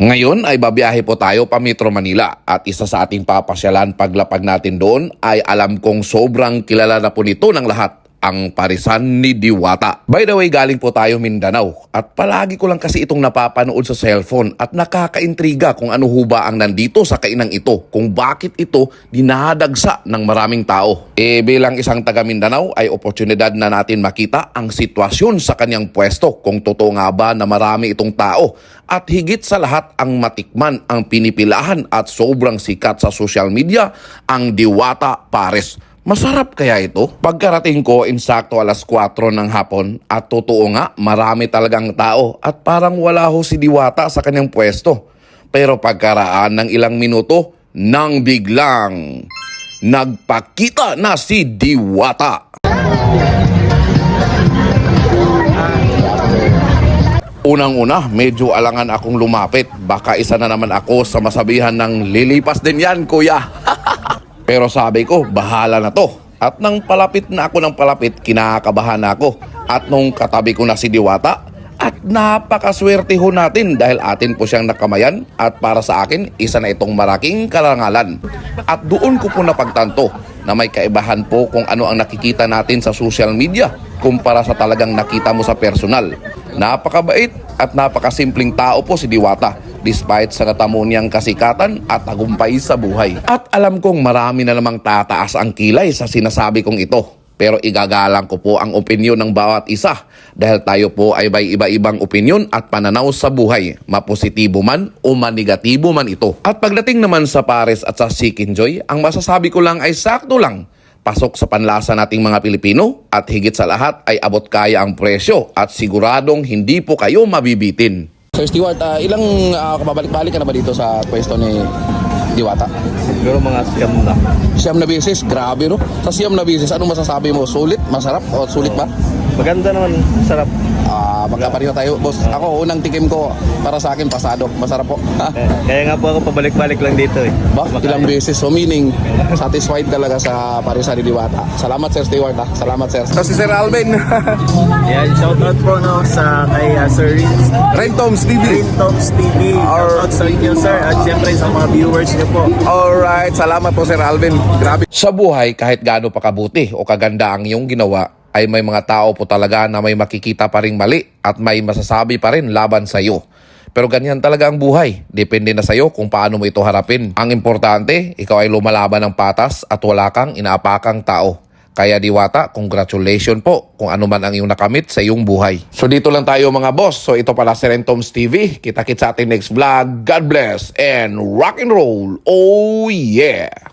Ngayon ay babiyahe po tayo pa Metro Manila at isa sa ating papasyalan paglapag natin doon ay alam kong sobrang kilala na po nito ng lahat ang parisan ni Diwata. By the way, galing po tayo Mindanao at palagi ko lang kasi itong napapanood sa cellphone at nakakaintriga kung ano ho ba ang nandito sa kainang ito, kung bakit ito dinadagsa ng maraming tao. Eh bilang isang taga Mindanao ay oportunidad na natin makita ang sitwasyon sa kanyang pwesto kung totoo nga ba na marami itong tao at higit sa lahat ang matikman ang pinipilahan at sobrang sikat sa social media ang Diwata Pares. Masarap kaya ito? Pagkarating ko, insakto alas 4 ng hapon at totoo nga, marami talagang tao at parang wala ho si Diwata sa kanyang pwesto. Pero pagkaraan ng ilang minuto, nang biglang nagpakita na si Diwata. Unang-una, medyo alangan akong lumapit. Baka isa na naman ako sa masabihan ng lilipas din yan, kuya. Pero sabi ko, bahala na to. At nang palapit na ako ng palapit, kinakabahan na ako. At nung katabi ko na si Diwata, at napakaswerte ho natin dahil atin po siyang nakamayan at para sa akin, isa na itong maraking karangalan. At doon ko po napagtanto na may kaibahan po kung ano ang nakikita natin sa social media kumpara sa talagang nakita mo sa personal. Napakabait at napakasimpleng tao po si Diwata despite sa natamo niyang kasikatan at tagumpay sa buhay. At alam kong marami na namang tataas ang kilay sa sinasabi kong ito. Pero igagalang ko po ang opinyon ng bawat isa dahil tayo po ay may iba-ibang opinyon at pananaw sa buhay, mapositibo man o manegatibo man ito. At pagdating naman sa Pares at sa Seek Enjoy, ang masasabi ko lang ay sakto lang. Pasok sa panlasa nating mga Pilipino at higit sa lahat ay abot kaya ang presyo at siguradong hindi po kayo mabibitin. Sir Stewart, ah, ilang kababalik-balik ka na ba dito sa pwesto ni Diwata? Siguro mga scam na. Siyam na beses, grabe no? Sa siyam na beses, anong masasabi mo? Sulit? Masarap? O sulit ba? Maganda naman, sarap. Ah, magkapareho tayo, boss. Ako, unang tikim ko, para sa akin, pasado. Masarap po. Kaya, kaya nga po ako pabalik-balik lang dito eh. ba? Kumakain. Ilang beses. So, meaning, satisfied talaga sa Parisan ni Diwata. Salamat, Sir Stewart, ha? Salamat, Sir. So, si Sir Alvin. Yan, shoutout po no sa kay uh, Sir Rins, Rentoms TV. Green Tops TV. Shoutout sa inyo sir at syempre sa mga viewers niyo po. Alright, salamat po Sir Alvin. Grabe. Sa buhay, kahit gaano pa kabuti o kaganda ang iyong ginawa, ay may mga tao po talaga na may makikita pa ring mali at may masasabi pa rin laban sa iyo. Pero ganyan talaga ang buhay. Depende na sa iyo kung paano mo ito harapin. Ang importante, ikaw ay lumalaban ng patas at wala kang inaapakang tao. Kaya Diwata, congratulations po kung ano man ang iyong nakamit sa iyong buhay. So dito lang tayo mga boss. So ito pala si Rentoms TV. Kita-kits sa ating next vlog. God bless and rock and roll. Oh yeah!